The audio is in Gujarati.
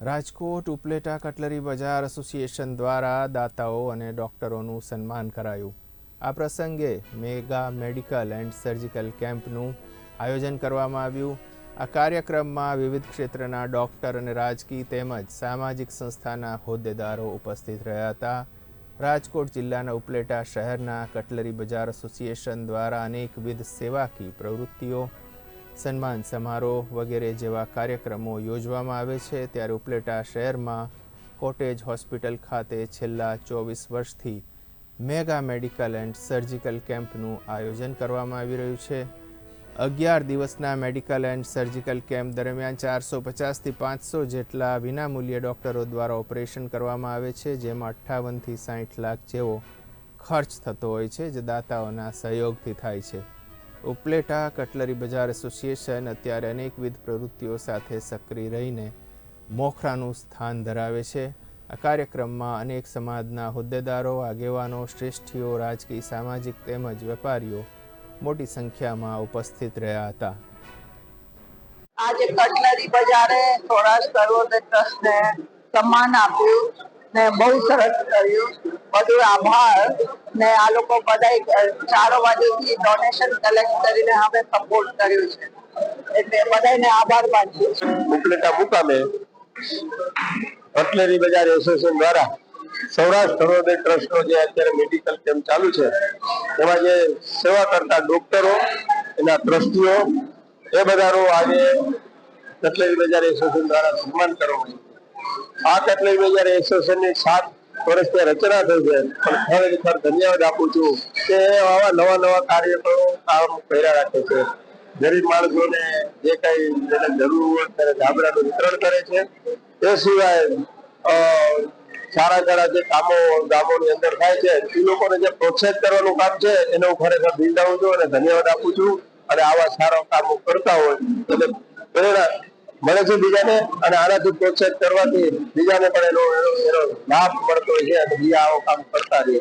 રાજકોટ, ઉપલેટા કટલરી બજાર એસોસિએશન દ્વારા દાતાઓ અને ડોક્ટરોનું સન્માન કરાયું. આ પ્રસંગે મેગા મેડિકલ એન્ડ સર્જિકલ કેમ્પનું આયોજન કરવામાં આવ્યું. આ કાર્યક્રમમાં વિવિધ ક્ષેત્રના ડોક્ટર અને રાજકીય તેમજ સામાજિક સંસ્થાના હોદ્દેદારો ઉપસ્થિત રહ્યા હતા. રાજકોટ જિલ્લાના ઉપલેટા શહેરના કટલરી બજાર એસોસિએશન દ્વારા અનેકવિધ સેવાકી પ્રવૃત્તિઓ સન્માન સમારોહ વગેરે જેવા કાર્યક્રમો યોજવામાં આવે છે. ત્યારે ઉપલેટા શહેરમાં કોટેજ હોસ્પિટલ ખાતે છેલ્લા ચોવીસ વર્ષથી મેગા મેડિકલ એન્ડ સર્જિકલ કેમ્પનું આયોજન કરવામાં આવી રહ્યું છે. અગિયાર દિવસના મેડિકલ એન્ડ સર્જિકલ કેમ્પ દરમિયાન ચારસો પચાસથી પાંચસો જેટલા વિનામૂલ્યે ડોક્ટરો દ્વારા ઓપરેશન કરવામાં આવે છે, જેમાં અઠ્ઠાવનથી સાઠ લાખ જેવો ખર્ચ થતો હોય છે, જે દાતાઓના સહયોગથી થાય છે. ઉપલેટા કટલરી બજાર એસોસિએશન અત્યારે અનેકવિધ પ્રવૃત્તિઓ સાથે સક્રિય રહીને મોખરાનું સ્થાન ધરાવે છે. આ કાર્યક્રમમાં અનેક સમાજના હોદ્દેદારો, આગેવાનો, શ્રેષ્ઠીઓ, રાજકીય, સામાજિક તેમજ વેપારીઓ મોટી સંખ્યામાં ઉપસ્થિત રહ્યા હતા. આજે કટલરી બજારે થોડા સર્વોદય ટ્રસ્ટને સન્માન આપ્યું. ને બહુ સરસ કર્યું. બધું આભાર. ને આ લોકો બધા ચારો બાજુથી ડોનેશન કલેક્ટ કરીને હવે સપોર્ટ કર્યું છે. એટલે બધાને આભાર માનીએ ઉપલેટા મુકામે કટલેરી બજાર એસોસિએશન દ્વારા સૌરાષ્ટ્ર સર્વોદય ટ્રસ્ટનો જે અત્યારે મેડિકલ કેમ્પ ચાલુ છે, એમાં જે સેવા કરતા ડોક્ટરો એના ટ્રસ્ટીઓ, એ બધાનું આજે કટલેરી બજાર એસોસિએશન દ્વારા સન્માન કરવામાં આવ્યું બે કટલેરી એસોસિએશનની સાત વર્ષથી રચના થઈ છે. પણ ખરેખર ધન્યવાદ આપું છું કે આવા નવા નવા કાર્યક્રમો કામ કર્યા રાખે છે. ગરીબ માણસોને જે કઈ જેને જરૂર હોય ત્યારે ધાબરાનું વિતરણ કરે છે. એ સિવાય સારા સારા જે કામો ગામોની અંદર થાય છે, એ લોકોને જે પ્રોત્સાહિત કરવાનું કામ છે, એને હું ખરેખર બિરદાવું છું અને ધન્યવાદ આપું છું. અને આવા સારા કામો કરતા હોય એટલે પ્રેરણા મળે છે બીજાને અને આનાથી પ્રોત્સાહિત કરવાથી બીજાને પણ એનો એનો લાભ મળતો હોય છે અને બીજા આવો કામ કરતા રહે